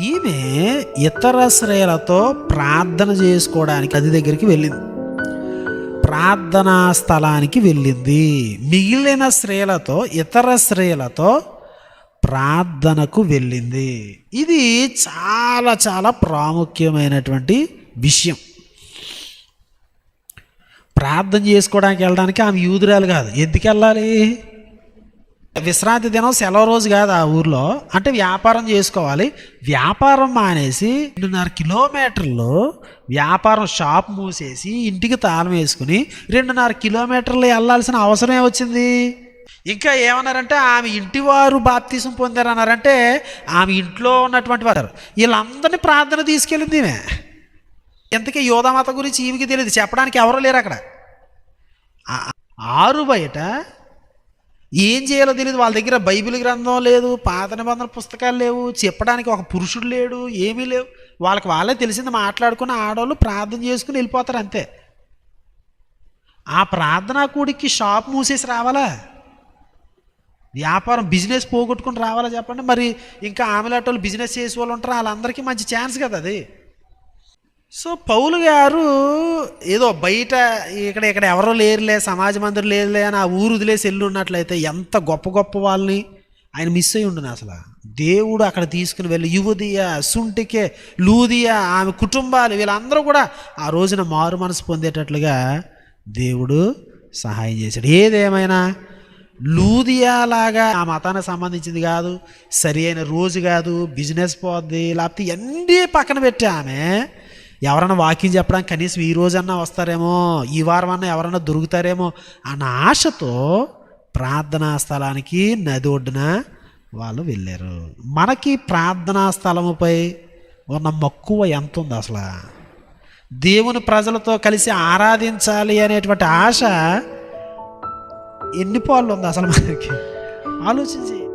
ఈమె ఇతర స్త్రీలతో ప్రార్థన చేసుకోవడానికి అది దగ్గరికి వెళ్ళింది. ప్రార్థనా స్థలానికి వెళ్ళింది. మిగిలిన స్త్రీలతో ఇతర స్త్రీలతో ప్రార్థనకు వెళ్ళింది. ఇది చాలా చాలా ప్రాముఖ్యమైనటువంటి విషయం. ప్రార్థన చేసుకోవడానికి వెళ్ళడానికి ఆమె యూదురాలు కాదు. ఎందుకు వెళ్ళాలి? విశ్రాంతి దినం సెలవు రోజు కాదు ఆ ఊర్లో. అంటే వ్యాపారం చేసుకోవాలి. వ్యాపారం మానేసి రెండున్నర కిలోమీటర్లు వ్యాపారం షాప్ మూసేసి ఇంటికి తాళం వేసుకుని రెండున్నర కిలోమీటర్లు వెళ్ళాల్సిన అవసరం ఏమొచ్చింది? ఇంకా ఏమన్నారంటే ఆమె ఇంటి వారు బాప్తీసం పొందారన్నారంటే ఆమె ఇంట్లో ఉన్నటువంటి వారు. వీళ్ళందరినీ ప్రార్థన తీసుకెళ్ళింది ఈమె. ఇంతకీ యోధామాత గురించి ఈమెకి తెలియదు చెప్పడానికి ఎవరూ లేరు అక్కడ. ఆరు బయట ఏం చేయాలో తెలియదు వాళ్ళ దగ్గర బైబిల్ గ్రంథం లేదు పాత నిబంధన పుస్తకాలు లేవు. చెప్పడానికి ఒక పురుషుడు లేడు ఏమీ లేవు. వాళ్ళకి వాళ్ళే తెలిసింది మాట్లాడుకుని ఆడవాళ్ళు ప్రార్థన చేసుకుని వెళ్ళిపోతారు అంతే. ఆ ప్రార్థనా కూడికి షాప్ మూసేసి రావాలా? వ్యాపారం బిజినెస్ పోగొట్టుకుని రావాలా చెప్పండి. మరి ఇంకా ఆమెలాటోళ్ళు బిజినెస్ చేసే వాళ్ళు ఉంటారు? వాళ్ళందరికీ మంచి ఛాన్స్ కదా అది. సో పౌలు గారు ఏదో బయట ఇక్కడ ఇక్కడ ఎవరో లేరులే సమాజ అందరూ లేరులే అని ఆ ఊరు వదిలేసి వెళ్ళి ఉన్నట్లయితే ఎంత గొప్ప గొప్ప వాళ్ళని ఆయన మిస్ అయి ఉండును అసలు. దేవుడు అక్కడ తీసుకుని వెళ్ళి యువదియ సుంటికే లూదియ ఆమె కుటుంబాలు వీళ్ళందరూ కూడా ఆ రోజున మారు మనసు పొందేటట్లుగా దేవుడు సహాయం చేశాడు. ఏదేమైనా లూదియాలాగా ఆ మతానికి సంబంధించింది కాదు సరి అయిన రోజు కాదు బిజినెస్ పోద్ది లేకపోతే అన్నీ పక్కన పెట్టి ఆమె ఎవరైనా వాకింగ్ చెప్పడానికి కనీసం ఈ రోజన్నా వస్తారేమో ఈ వారం అన్నా ఎవరన్నా దొరుకుతారేమో అన్న ఆశతో ప్రార్థనా స్థలానికి నది ఒడ్డున వాళ్ళు వెళ్ళారు. మనకి ప్రార్థనా స్థలముపై ఉన్న మక్కువ ఎంత ఉంది అసలు? దేవుని ప్రజలతో కలిసి ఆరాధించాలి అనేటువంటి ఆశ ఎన్ని పాళ్ళు ఉంది అసలు మనకి? ఆలోచించి.